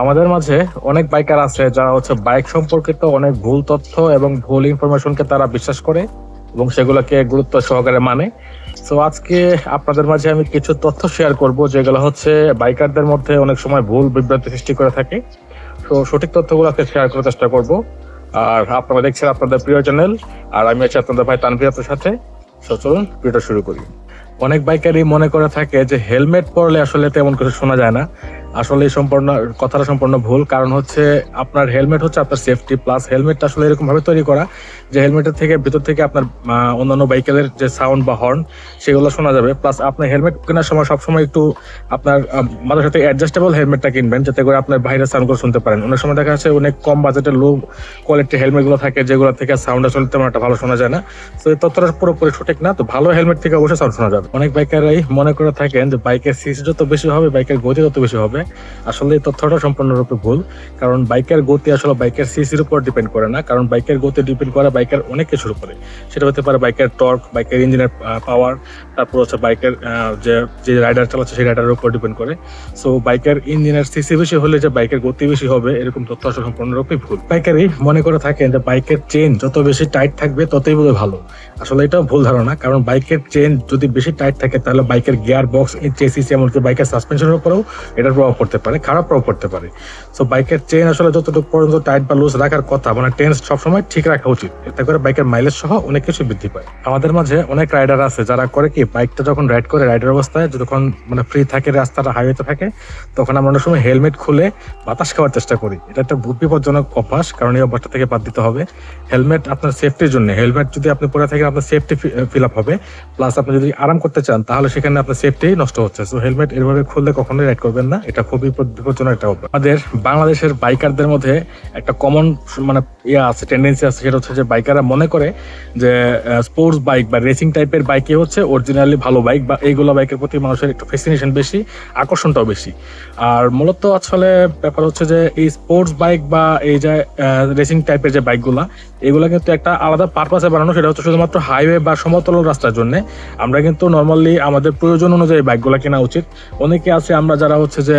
আমাদের মাঝে অনেক বাইকার আছে যারা হচ্ছে বাইক সম্পর্কিত অনেক ভুল তথ্য এবং ভুল ইনফরমেশনকে তারা বিশ্বাস করে এবং সেগুলোকে গুরুত্ব সহকারে মানে। তো আজকে আপনাদের মাঝে আমি কিছু তথ্য শেয়ার করব যেগুলো হচ্ছে বাইকারদের মধ্যে অনেক সময় ভুল বিভ্রান্তি সৃষ্টি করে থাকে। তো সঠিক তথ্যগুলোকে শেয়ার করার চেষ্টা করব। আর আপনারা দেখছেন আপনাদের প্রিয় চ্যানেল আর আমি আছি আপনাদের ভাই তানভীর সাথে। তো চলুন ভিডিওটা শুরু করি। অনেক বাইকারই মনে করে থাকে যে হেলমেট পরলে আসলে তেমন কিছু শোনা যায় না। আসলে সম্পূর্ণ, কথাটা সম্পূর্ণ ভুল। কারণ হচ্ছে আপনার হেলমেট হচ্ছে আপনার সেফটি প্লাস হেলমেটটা আসলে এরকম ভাবে তৈরি করা যে হেলমেটের থেকে ভিতর থেকে আপনার অন্যান্য বাইকের যে সাউন্ড বা হর্ন সেগুলো শোনা যাবে। প্লাস আপনার হেলমেট কেনার সময় সবসময় একটু আপনার মাথার সাথে অ্যাডজাস্টেবল হেলমেটটা কিনবেন, যাতে করে আপনার বাইরের সাউন্ডগুলো শুনতে পারেন। অনেক সময় দেখা যাচ্ছে অনেক কম বাজেটের লো কোয়ালিটির হেলমেটগুলো থাকে, যেগুলো থেকে সাউন্ড আসলে তেমন একটা ভালো শোনা যায় না। তো এই তথ্যটা পুরোপুরি সঠিক না। তো ভালো হেলমেট থেকে অবশ্যই সাউন্ড শোনা যাবে। অনেক বাইকারই মনে করে থাকেন যে বাইকের সিসি যত বেশি হবে বাইকের গতি তত বেশি হবে। আসলে এই তথ্যটা সম্পূর্ণরূপে ভুল, কারণ বাইকের গতি আসলে বাইকের সিসির উপর ডিপেন্ড করে না, কারণ বাইকের গতি ডিপেন্ড করে বাইকের অনেক কিছুর উপরে। সেটা হতে পারে বাইকের টর্ক বাইকের ইঞ্জিনের পাওয়ার তারপর হচ্ছে বাইকের যে যে রাইডার চালাচ্ছে সেই রাইডারের উপর ডিপেন্ড করে। সো বাইকের ইঞ্জিনের সিসি বেশি হলে যে বাইকের গতি বেশি হবে, এরকম তথ্য আসলে সম্পূর্ণরূপে ভুল। বাইকারই মনে করে থাকেন যে বাইকের চেন যত বেশি টাইট থাকবে, ততই বোধহয় ভালো। আসলে এটাও ভুল ধারণা, কারণ বাইকের চেন যদি বেশি টাইট থাকে, তাহলে বাইকের গিয়ার বক্স চেসিস এমনকি বাইকের সাসপেনশনের উপরেও এটার প্রভাব পড়তে পারে খারাপ প্রভাব পড়তে পারে। সো বাইকের চেন আসলে যতটুকু পর্যন্ত টাইট বা লুজ রাখার কথা মানে টেন্স সবসময় ঠিক রাখা উচিত। এতে করে বাইকের মাইলেজ সহ অনেক কিছু বৃদ্ধি পায়। আমাদের মাঝে অনেক রাইডার আছে যারা করে কি বাইকটা যখন রাইড করে রাইডার অবস্থায় যখন মানে ফ্রি থাকে, রাস্তাটা হাইওয়েতে থাকে, তখন আমরা অনেক সময় হেলমেট খুলে বাতাস খাওয়ার চেষ্টা করি। এটা একটা বিপজ্জনক অভ্যাস, কারণ এই অভ্যাসটা থেকে বাদ দিতে হবে। হেলমেট আপনার সেফটির জন্য হেলমেট যদি আপনি পরে থাকেন, আপনার সেফটি ফিল আপ হবে। প্লাস আপনি যদি আরাম করতে চান, তাহলে সেখানে আপনার সেফটি নষ্ট হচ্ছে। সো হেলমেট এভাবে খুললে কখনোই রাইড করবেন না। এটা খুবই বিপজ্জনক একটা অভ্যাস। আমাদের বাংলাদেশের বাইকারদের মধ্যে একটা কমন মানে ইয়ে আছে টেন্ডেন্সি আছে, সেটা হচ্ছে যে বাইকাররা মনে করে যে স্পোর্টস বাইক বা রেসিং টাইপের বাইকই হচ্ছে অরিজিনালি ভালো বাইক বা এইগুলো বাইকের প্রতি মানুষের একটু ফ্যাসিনেশন বেশি, আকর্ষণটাও বেশি। আর মূলত আসলে ব্যাপার হচ্ছে যে এই স্পোর্টস বাইক বা এই যে রেসিং টাইপের যে বাইকগুলো এগুলো কিন্তু একটা আলাদা পারপাসে বানানো, সেটা হচ্ছে শুধুমাত্র হাইওয়ে বা সমতল রাস্তার জন্য। আমরা কিন্তু নর্মালি আমাদের প্রয়োজন অনুযায়ী বাইকগুলো কেনা উচিত। অনেকে আছে, আমরা যারা হচ্ছে যে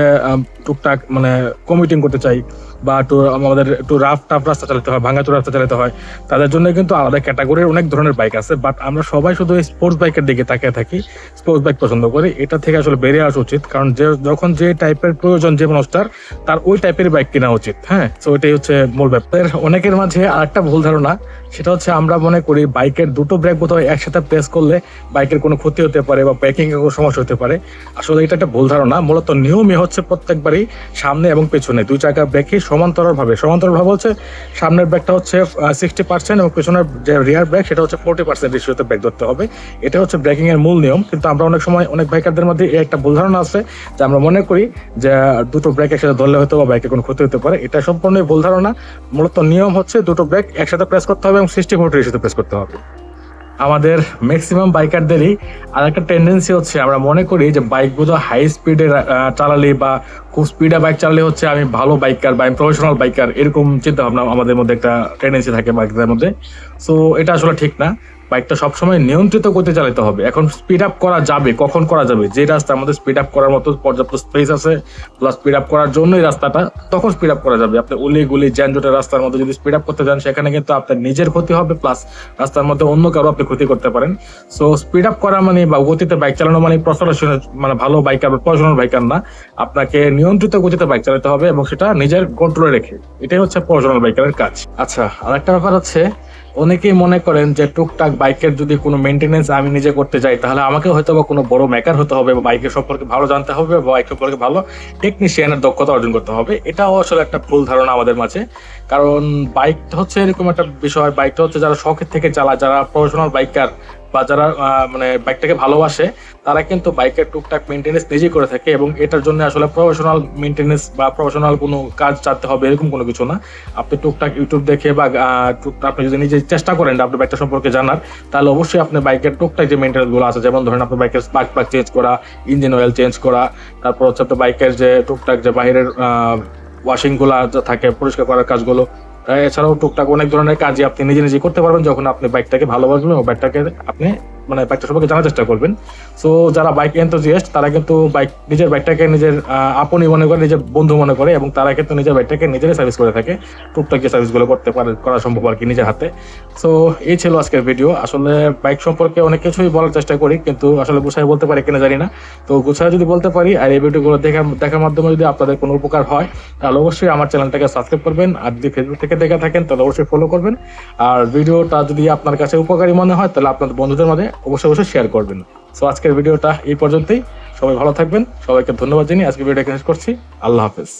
টুকটাক মানে কমিটিং করতে চাই বা একটু আমাদের একটু রাফ টাফ রাস্তা চালাতে হয়, ভাঙাচোর রাস্তা চালাতে হয়। তাদের জন্য কিন্তু আলাদা ক্যাটাগরির অনেক ধরনের বাইক আছে বাট আমরা সবাই শুধু স্পোর্টস বাইকের দিকে তাকিয়ে থাকি স্পোর্টস বাইক পছন্দ করি। এটা থেকে আসলে বেরিয়ে আসা উচিত, কারণ যে, যখন যে টাইপের প্রয়োজন যে মানুষটার, তার ওই টাইপের বাইক কেনা উচিত হ্যাঁ? তো এটাই হচ্ছে মূল ব্যাপার। অনেকের মাঝে আরেকটা ভুল ধারণা, সেটা হচ্ছে আমরা মনে করি বাইকের দুটো ব্রেক বোধহয় একসাথে প্রেস করলে বাইকের কোনো ক্ষতি হতে পারে বা ব্রেকিং এর কোনো সমস্যা হতে পারে। আসলে এটা একটা ভুল ধারণা, মূলত নিয়মই হচ্ছে প্রত্যেকবারই সামনে এবং পেছনে। দুই চাকার ব্রেকই সমান্তরাল ভাবে সমান্তরাল ভাবে হচ্ছে সামনের ব্রেকটা হচ্ছে সিক্সটি পার্সেন্ট এবং পেছনের যে রিয়ার ব্রেক সেটা হচ্ছে ফোর্টি পার্সেন্ট রেশিওতে ব্রেক ধরতে হবে। এটা হচ্ছে ব্রেকিং এর মূল নিয়ম। কিন্তু আমরা অনেক সময় অনেক বাইকারদের মধ্যে একটা ভুল ধারণা আছে যে আমরা মনে করি যে দুটো ব্রেক একসাথে ধরলে হয়তো বা বাইকের কোনো ক্ষতি হতে পারে। এটা সম্পূর্ণই ভুল ধারণা। মূলত নিয়ম হচ্ছে দুটো ব্রেক একসাথে প্রেস করতে হবে এবং সিক্সটি ফোর্টি রেশিওতে প্রেস করতে হবে। আমাদের ম্যাক্সিমাম বাইকারদেরই আর একটা টেন্ডেন্সি হচ্ছে, আমরা মনে করি যে বাইকগুলো হাই স্পিডে চালালে বা খুব স্পিডে বাইক চালালে হচ্ছে আমি ভালো বাইকার বা প্রফেশনাল বাইকার এরকম চিন্তা ভাবনা আমাদের মধ্যে একটা টেন্ডেন্সি থাকে বাইকদের মধ্যে। সো এটা আসলে ঠিক না। বাইকটা সবসময় নিয়ন্ত্রিত করতে চালাতে হবে। এখন স্পিড আপ করা যাবে। কখন করা যাবে? যে রাস্তা আমাদের স্পিড আপ করার মতো পর্যাপ্ত স্পেস আছে প্লাস স্পিড আপ করার জন্যই রাস্তাটা তখন স্পিড আপ করা যাবে। আপনি উলি গুলি যানজটের রাস্তার মধ্যে যদি স্পিড আপ করতে যান, সেখানে কিন্তু আপনার নিজের ক্ষতি হবে প্লাস রাস্তার মধ্যে অন্য কারও আপনি ক্ষতি করতে পারেন। সো স্পিড আপ করা মানে বা গতিতে বাইক চালানো মানে প্রফেশনাল মানে ভালো বাইকার বা প্রফেশনাল বাইকার না। আপনাকে নিয়ন্ত্রিত গতিতে বাইক চালাতে হবে এবং সেটা নিজের কন্ট্রোলে রেখে। এটাই হচ্ছে প্রফেশনাল বাইকারের কাজ। আচ্ছা আরেকটা ব্যাপার হচ্ছে অনেকেই মনে করেন যে টুকটাক বাইকের যদি কোনো মেনটেনেন্স আমি নিজে করতে যাই, তাহলে আমাকে হয়তো বা কোনো বড় মেকার হতে হবে বা বাইকের সম্পর্কে ভালো জানতে হবে বা বাইক সম্পর্কে ভালো টেকনিশিয়ানের দক্ষতা অর্জন করতে হবে। এটাও আসলে একটা ভুল ধারণা আমাদের মাঝে। কারণ বাইকটা হচ্ছে এরকম একটা বিষয়, বাইকটা হচ্ছে যারা শখের থেকে চালায়, যারা প্রফেশনাল বাইকার বা যারা মানে বাইকটাকে ভালোবাসে, তারা কিন্তু বাইকের টুকটাক মেনটেনেন্স নিজেই করে থাকে এবং এটার জন্য আসলে প্রফেশনাল মেনটেনেন্স বা প্রফেশনাল কোনো কাজ চাতে হবে এরকম কোনো কিছু না। আপনি টুকটাক ইউটিউব দেখে বা টুকটাক আপনি যদি নিজে চেষ্টা করেন, আপনি বাইকটা সম্পর্কে জানার, তাহলে অবশ্যই আপনি বাইকের টুকটাক যে মেনটেনেন্সগুলো আছে, যেমন ধরেন আপনার বাইকের স্পার্ক প্লাগ চেঞ্জ করা ইঞ্জিন অয়েল চেঞ্জ করা, তারপর হচ্ছে আপনার বাইকের যে টুকটাক যে বাইরের ওয়াশিংগুলো থাকে, পরিষ্কার করার কাজগুলো এছাড়াও টুকটাক অনেক ধরনের কাজই আপনি নিজে নিজে করতে পারবেন। যখন আপনি বাইকটাকে ভালোবাসবেন, ও বাইকটাকে আপনি মানে বাইকটা সম্পর্কে জানার চেষ্টা করবেন। সো যারা বাইক এনথোজিয়াস্ট তারা কিন্তু বাইক নিজের বাইকটাকে নিজের আহ, আপনই মনে করে নিজের বন্ধু মনে করে এবং তারা কিন্তু নিজের বাইকটাকে নিজেরাই সার্ভিস করে থাকে। টুকটাক যে সার্ভিসগুলো করতে পারে করা সম্ভব আর কি নিজের হাতে। সো এই ছিল আজকের ভিডিও আসলে বাইক সম্পর্কে অনেক কিছুই বলার চেষ্টা করি কিন্তু আসলে গুছাই বলতে পারি কিনা জানি না। তো গুছাই যদি বলতে পারি আর এই ভিডিওগুলো দেখা দেখার মাধ্যমে যদি আপনাদের কোনো উপকার হয় তাহলে অবশ্যই আমার চ্যানেলটাকে সাবস্ক্রাইব করবেন আর যদি ফেসবুক থেকে দেখে থাকেন তাহলে অবশ্যই ফলো করবেন। আর ভিডিওটা যদি আপনার কাছে উপকারী মনে হয় তাহলে আপনাদের বন্ধুদের মাঝে অবশ্যই অবশ্যই শেয়ার করবেন। সো আজকের ভিডিওটা এই পর্যন্তই। সবাই ভালো থাকবেন। সবাইকে ধন্যবাদ জানিয়ে আজকে ভিডিওটা শেষ করছি। আল্লাহ হাফেজ।